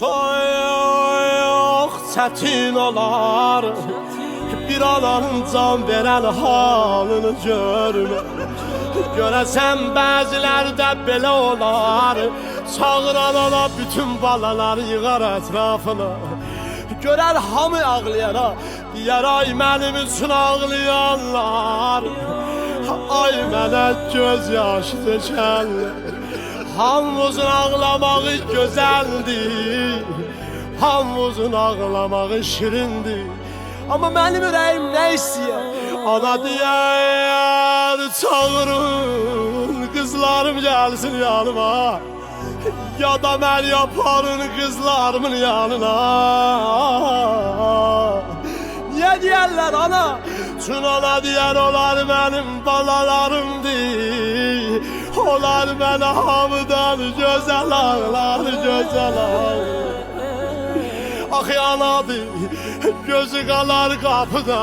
Çok çətin olar. Bir ananın can verən halını görmə. Görəsən bəzilərdə belə olar. Çağıran ana bütün balaları yığar ətrafına Görər hamı ağlayana Deyər ay mənim üçün ağlayanlar. Ay mənə göz yaşı tökənlər Hamımızın ağlamağı gözəldir. Hamımızın ağlamağı şirindir. Amma mənim ürəyim nə istəyər? Ana deyər çağırın Qızlarım gəlsin yanıma Ya da mən yaparın qızlarımın yanına. Niyə deyərlər ana? Çün ana deyər onlar mənim balalarımdır Onlar mənə hamıdan gözəl ağlar Gözəl ağlar. Ax yanadır, gözü qalar qapıda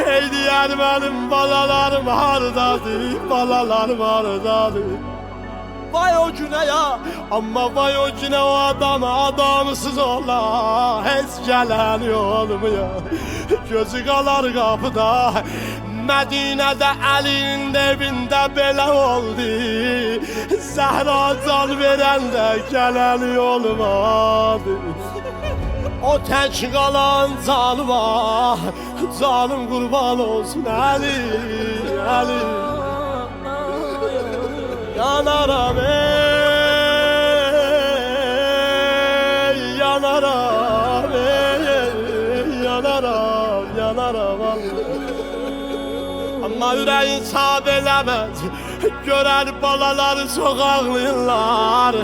Hey deyər mənim balalarım hardadır Balalarım hardadır Vay o günə ya, amma vay o günə o adam adamsız ola Heç gələn olmuyor, gözü qalar qapıda Mədinədə əlinin evində belə oldu. Zəhra can verəndə gələn olmadı. O tək qalan canıma Canım qurban olsun Əli, Əli Allah Amma ürəyin sab eləməz Görər balaları çox ağlayırlar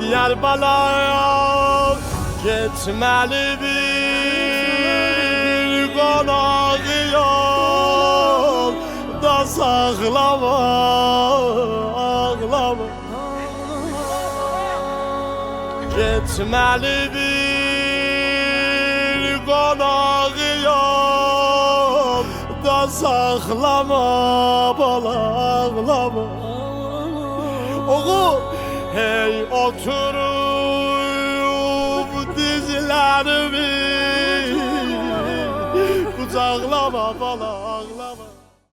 Deyər balayam Getməli bir qonağı yol. Da saxlama, ağlama. Getməli bir qonağı yol Da saxlama, bala ağlama. Oğul, hey oturup dizlerimi. Kucaklama bala ağlama